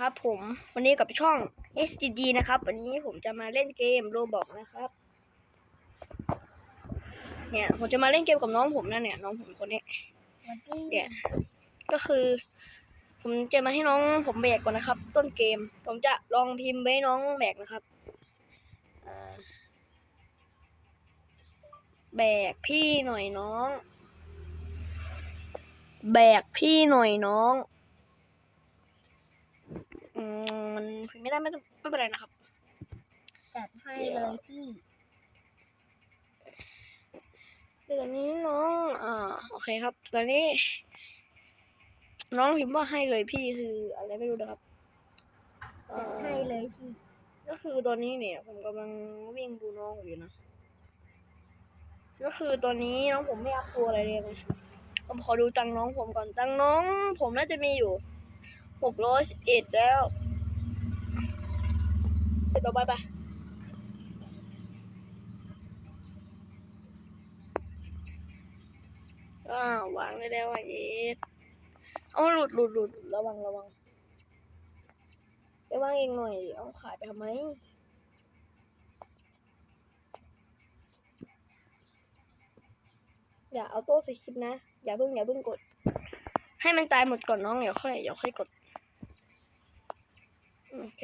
นะครับผมวันนี้กับช่อง SDD นะครับ วันนี้ผมจะมาเล่นเกมโรบอกนะครับ เนี่ยผมจะมาเล่นเกมกับน้องผมนะเนี่ยน้องผมคนนี้เนี่ยก็คือ ผมจะมาให้น้องผมแบกก่อนนะครับ ต้นเกม ผมจะลองพิมพ์ไว้น้องแบกนะครับแบกพี่หน่อยน้อง แบกพี่หน่อยน้อง อืมมันพิมพ์ไม่ได้ไม่ต้องไม่เป็นไรนะครับ จัดให้เลยพี่เดี๋ยวตอนนี้น้อง อ่า โอเคครับ ตอนนี้ น้องพิมพ์ว่าให้เลยพี่คืออะไรไม่รู้นะครับเอ่จัดอให้เลยพี่ ก็คือตอนนี้เนี่ย ผมกำลังวิ่งดูน้องอยู่นะ ก็คือตอนนี้น้องผมไม่อัพตัวอะไรเลยนะผมขอดูตังค์น้องผมก่อน ตังค์น้อง ผมน่าจะมีอยู่ หกร้อยสิบเอ็ดแล้วไปต่อไปไปอ้าววางได้แล้วอะเย็ดเอาหลุดหลุดหลุดระวังระวังไปวางเองหน่อย เอาขายไปทำไมอย่าเอาโต้สคริปนะ อย่าเพิ่งอย่าเพิ่งกด ให้มันตายหมดก่อนน้องเดี๋ยวค่อยเดี๋ยวค่อยกด เค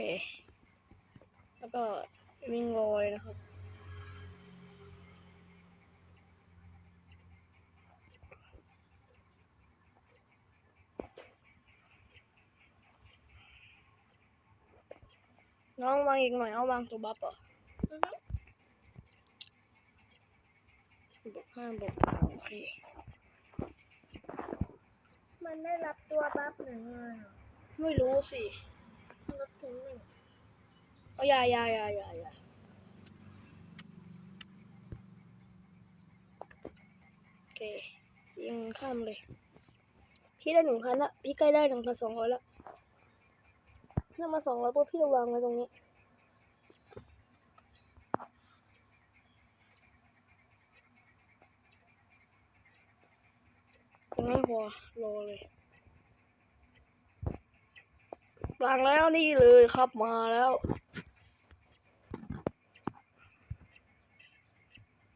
แล้วก็วิ่งโรยนะครับน้องวางอีกหน่อยเอาวางตัวบัฟเหรอบอกห้ามบอกเปล่าโอเคมันได้รับตัวบัฟหนึ่งเลยเหรอไม่รู้สิ ลบถึงหนึ่งเอาอย่าอย่าอย่าอย่าอย่าโอเคยิงข้ามเลย พี่ได้หนึ่งพันละพี่ใกล้ได้หนึ่งพันสองร้อยละพี่อามาสองร้อยปุ๊บพี่จะวางไว้ตรงนี้ยังไม่พอรอเลย วางแล้วนี่เลยครับมาแล้ว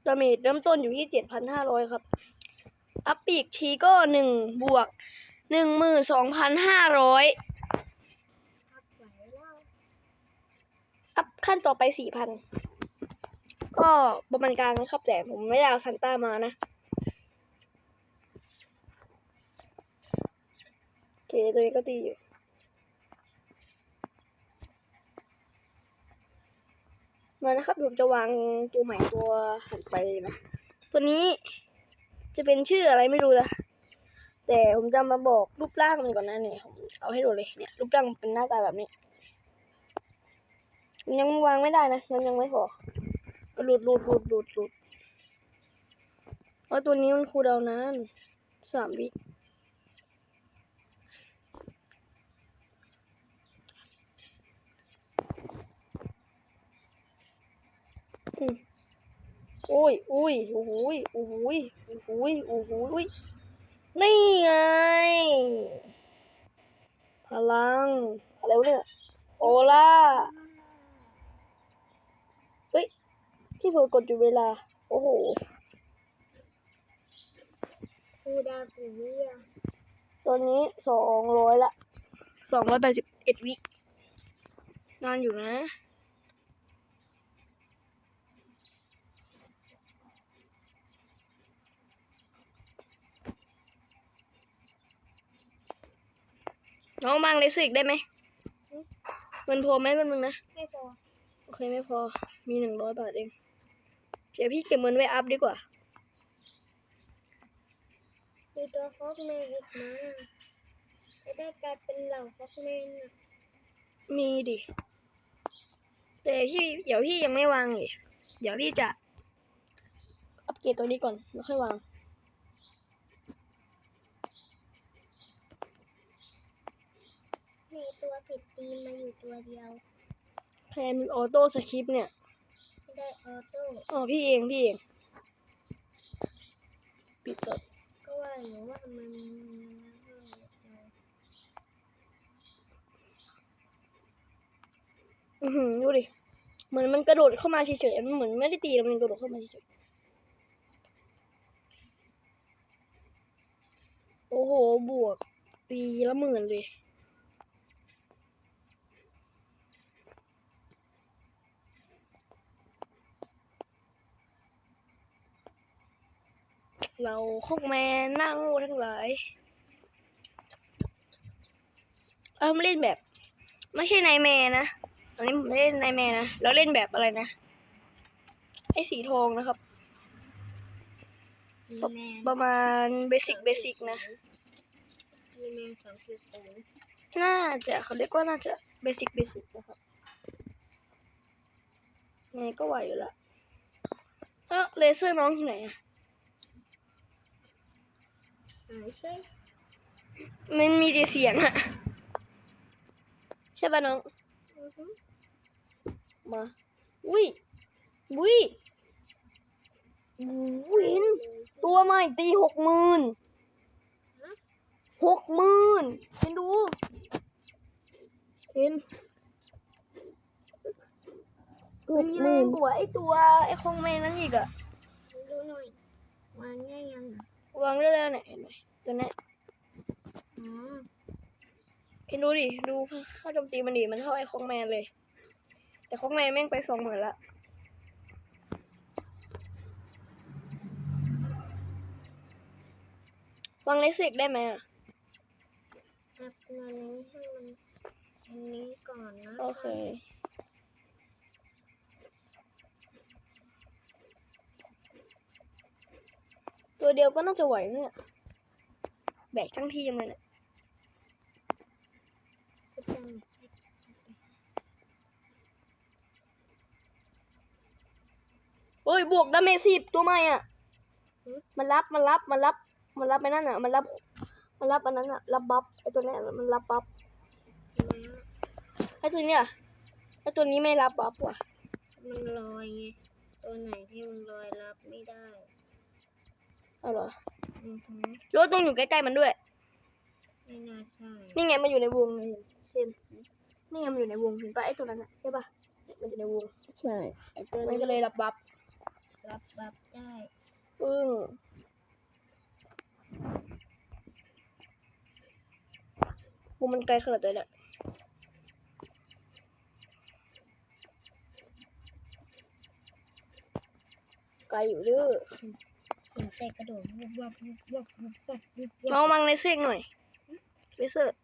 ดาเมจเริ่มต้นอยู่ที่เจ็ดพันห้าร้อยครับ อัพปีกทีก็หนึ่งบวกหนึ่งหมื่นสองพันห้าร้อยอัพขั้นต่อไปสี่พันก็ประมาณกลางนะครับ แต่ผมไม่ได้เอาซันต้ามานะโอเคตัวนี้ก็ตีอยู่ มานะครับผมจะวางตัวใหม่ตัวหันไปนะตัวนี้จะเป็นชื่ออะไรไม่รู้นะแต่ผมจะมาบอกรูปร่างมันก่อนนะเนี่ยผมเอาให้ดูเลยเนี่ยรูปร่างมันเป็นหน้าตาแบบนี้มันยังวางไม่ได้นะยังยังไม่พอหลุดหลุดหลุดหลุดหลุดเพราะตัวนี้มันคูลดาวน์นานสามวิอืม อุ้ยอุ้ยโอ้โหยโอ้โหยโอ้โหยโอ้โหยนี่ไง พลัง อะไรวะเนี่ย โอล่า เฮ้ย ที่ผมกดอยู่เวลา โอ้โหครูดาวถึงวิอะตอนนี้สองร้อยละ สองร้อยแปดสิบเอ็ดวินานอยู่นะ น้องบางเลสิกได้ไหมเงินพอไหมเป็นมึงนะ ไม่พอ โอเคไม่พอ มีหนึ่งร้อยบาทเอง เดี๋ยวพี่เก็บเงินไว้อัพดีกว่า มีตัวฟอกแมนอีกมาจะได้กลายเป็นเหล่าฟอกแมนอะมีดิ แต่พี่เดี๋ยวพี่ยังไม่วางเลยเดี๋ยวพี่จะอัปเกรดตัวนี้ก่อนแล้วค่อยวาง มี ตัวผิดตีมมาอยู่ตัวเดียวแทนออโต้สคริปต์เนี่ย ไม่ได้ออโต้อ๋อพี่เองพี่เองปิดก่อนก็ว่าอยู่ว่ามันอหือดูดิ เหมือนมันกระโดดเข้ามาเฉยๆ มันเหมือนไม่ได้ตีแต่มันกระโดดเข้ามาเฉยๆ โอ้โห บวกปีละหมื่นเลย เราโคกแมนนั่งงูทั้งหลายเอาเล่นแบบ ไม่ใช่นายแมนนะตอนนี้ผมไม่เล่นนายแมนนะเราเล่นแบบอะไรนะไอ้สีทองนะครับ ประมาณเบสิกเบสิกนะน่าจะเขาเรียกว่าน่าจะเบสิกเบสิกนะครับไงก็ไหวอยู่ละแล้วเลเซอร์น้องที่ไหนอะ ใช่มันมีแต่เสียงอะใช่ป่ะน้องอือฮึมาอุ้ยอุ้ยอุ้ยเห็นตัวใหม่ตีหกหมื่นหกหมื่นเห็นดู เห็นมันมีแรงกว่าไอตัวไอคงแมงนั้นอีกอะดูหน่อยวางได้ยังอะ วางได้แล้วเนี่ยเห็นไหมตัวเนี้ยอ๋อเห็นดูดิ ดูค่าโจมตีมันดิมันเท่าไอคองแมนเลย แต่คองแมนแม่งไปสองหมื่นละวางเลสิกได้ไหมอะอัพเงินนี้ให้มันอันนี้ก่อนนะ โอเค ตัวเดียวก็น่าจะไหวเนี่ยแบกทั้งทีมเลยเนี่ยจะจังโอ้ย บวกดาเมจสิบตัวใหม่อะ มันรับ มันรับ มันรับ มันรับไปนั่นอะ มันรับ มันรับอันนั้นอะ รับบัฟไอตัวเนี้ยมันรับบัฟไอตัวเนี้ยไอตัวนี้ไม่รับบัฟว่ะ มันลอยไง ตัวไหนที่มันลอยรับไม่ได้ เอาเหรออือฮึรถต้องอยู่ใกล้ๆมันด้วย ไม่น่าใช่นี่ไงมันอยู่ในวงเลยเห็นนี่ไงมันอยู่ในวงเห็นปะไอตัวนั้นอะใช่ปะมันอยู่ในวงใช่ไอตัวมันนี้ก็เลยรับบัฟรับบัฟได้ปึ้งวงมันไกลขนาดไหนเนี่ยไกลอยู่เด้อ เห็นแต่กระโดดวุบวับวุบวับวุบวับวุบวัน้องบมังเลเซกหน่อยเลเซอร์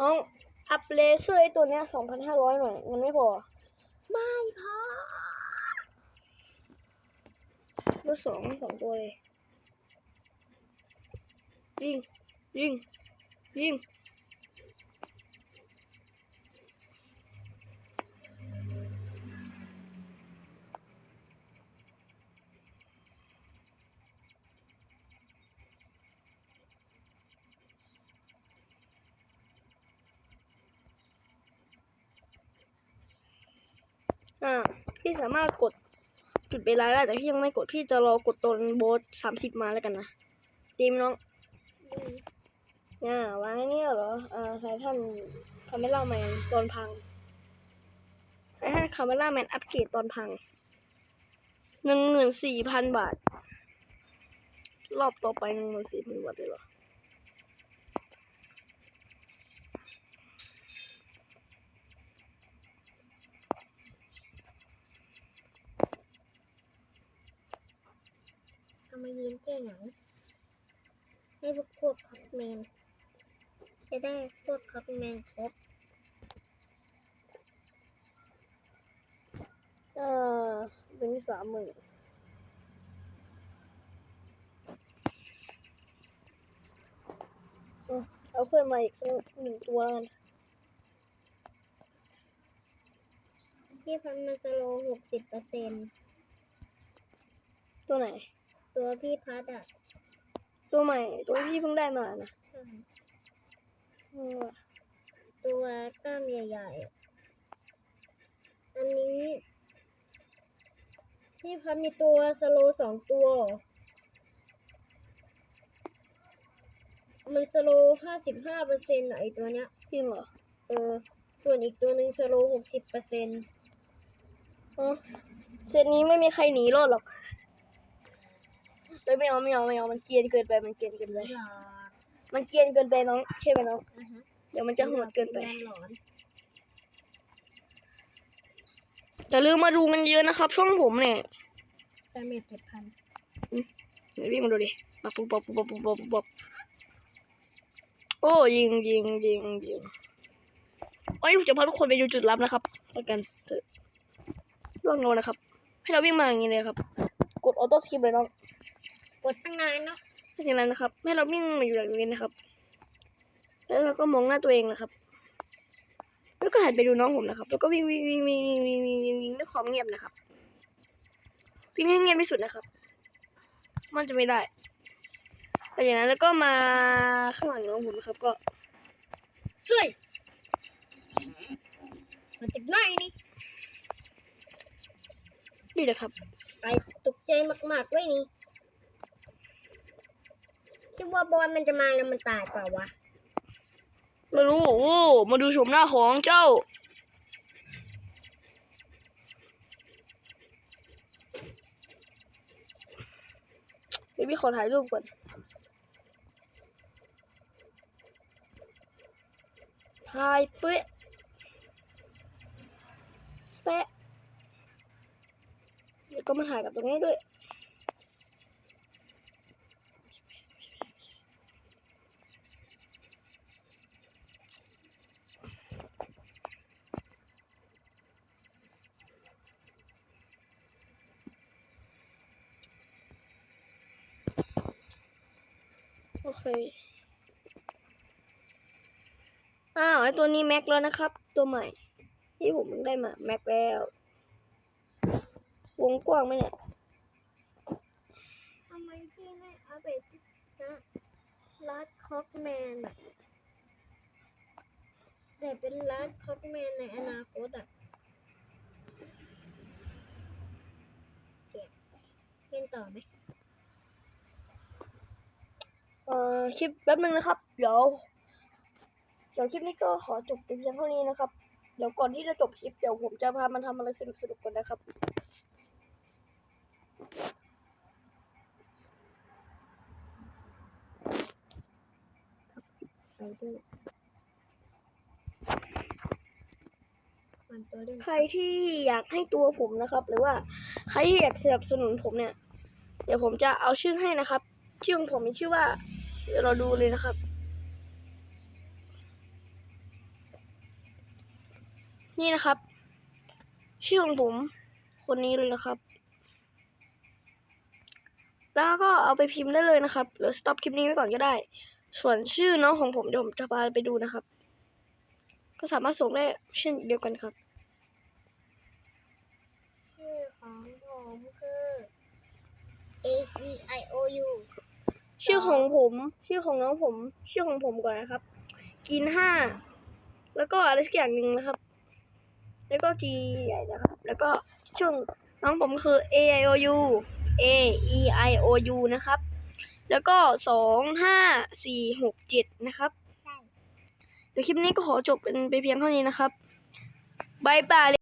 น้องอัพเลเซอร์ไอตัวเนี้ยสองพันห้าร้อยหน่อยเงินไม่พอ ไม่พอรูสองสองตัวเลย ยิง ยิง ยิง อ่า พี่สามารถกดจุดเวลาได้แต่พี่ยังไม่กดพี่จะรอกดตนโบสสามสิบมาแล้วกันนะดีมน้อง อ่าวางไอ้นี่เหรออ่าไททันคาเมล่าแมนตอนพังไททันคาเมล่าแมนอัปเกรดตอนพังหนึ่งหมื่นสี่พันบาท รอบต่อไปหนึ่งหมื่นสี่พันบาทเลยเหรอทำไมยืนแก้หนังให้พวกพ วกคัพแมนจะได้พวกคัพแมนครบเออเป็นที่สามหมื่นเอาเอาเพิ่มมาอีกสักหนึ่งตัวแล้วกันที่พันมาสโลหกสิบเปอร์เซ็นต์ตัวไหน ตัวพี่พัดอะ ตัวใหม่ ตัวที่พี่เพิ่งได้มานะใช่เออตัวกล้ามใหญ่ๆ อันนี้พี่พันมีตัวสโลว์สองตัว มันสโลห้าสิบห้าเปอร์เซ็นต์ไอตัวเนี้ยจริงเหรอ เออ ส่วนอีกตัวหนึ่งสโลหกสิบเปอร์เซ็นต์อ๋อเซตนี้ไม่มีใครหนีรอดหรอก เลยไม่เอาไม่เอาไม่เอามันเกรียนเกินไปมันเกรียนเกินไปหลอมันเกรียนเกินไปน้องใช่ไหมน้องอะฮะเดี๋ยวมันจะโหดเกินไปหลอนอย่าลืมมาดูกันเยอะนะครับ ช่องผมเนี่ยดาเมจเจ็ดพันเดี๋ยววิ่งมาดูดิมาปุ๊บปุ๊บปุ๊บปุ๊บปุ๊บปุ๊บโอ้ยิงยิงยิงยิงโอ้ยผมจะพาทุกคนไปดูจุดลับนะครับแล้วกันเถอะล่วงโนนะครับ ให้เราวิ่งมาอย่างนี้เลยครับ กดออโต้สกิปเลยน้อง กดตั้งนานเนาะถ้าอย่างนั้นนะครับ ให้เราวิ่งมาอยู่อย่างนี้นะครับ แล้วเราก็มองหน้าตัวเองนะครับ แล้วก็หันไปดูน้องผมนะครับ แล้วก็วิ่งวิ่งวิ่งวิ่งวิ่งวิ่งวิ่งวิ่งวิ่งด้วยความเงียบนะครับ วิ่งให้เงียบที่สุดนะครับ มันจะไม่ได้แต่อย่างนั้นแล้วก็มาข้างหลังน้องผมนะครับ ก็เฮ้ยมันจะง่ายนี่นี่แหละครับไอตกใจมากๆเลยนี่ คิดว่าบอลมันจะมาแล้วมันตายเปล่าวะไม่รู้โอ้มาดูชมหน้าของเจ้า เดี๋ยวพี่ขอถ่ายรูปก่อนถ่ายเป๊ะเป๊ะแล้วก็มาถ่ายกับตรงนี้ด้วย โอเค อ้าวไอตัวนี้แม็กแล้วนะครับ ตัวใหม่ ที่ผมเพิ่งได้มาแม็กแล้ว วงกว้างไหมเนี่ยทำไมพี่ไม่เอาไปนะลัดคอกแมนอะแต่เป็นลัดคอกแมนในอนาคตอะเก็บเล่นต่อไหม เอ่อคลิปแป๊บนึงนะครับเดี๋ยวเดี๋ยวคลิปนี้ก็ขอจบเพียงเท่านี้นะครับ เดี๋ยวก่อนที่จะจบคลิปเดี๋ยวผมจะพามันทำอะไรสนุกๆก่อนนะครับใครที่อยากให้ตัวผมนะครับ หรือว่าใครที่อยากสนับสนุนผมเนี่ย เดี๋ยวผมจะเอาชื่อให้นะครับ ชื่อของผมมีชื่อว่า เดี๋ยวเราดูเลยนะครับ นี่นะครับ ชื่อของผม คนนี้เลยนะครับ แล้วก็เอาไปพิมพ์ได้เลยนะครับ หรือ stop คลิปนี้ไว้ก่อนก็ได้ ส่วนชื่อน้องของผมเดี๋ยวผมจะพาไปดูนะครับ ก็สามารถส่งได้เช่นเดียวกันครับ ชื่อของผมคือ A E I O U ชื่อของผม ชื่อของน้องผม ชื่อของผมก่อนนะครับ กินห้าแล้วก็อะไรสักอย่างหนึ่งนะครับ แล้วก็ G ใหญ่นะครับ แล้วก็ช่วงน้องผมคือ A I O U A E I O U นะครับ แล้วก็สองห้าสี่หกเจ็ดนะครับใช่เดี๋ยวคลิปนี้ก็ขอจบเป็นไปเพียงเท่านี้นะครับบายบาย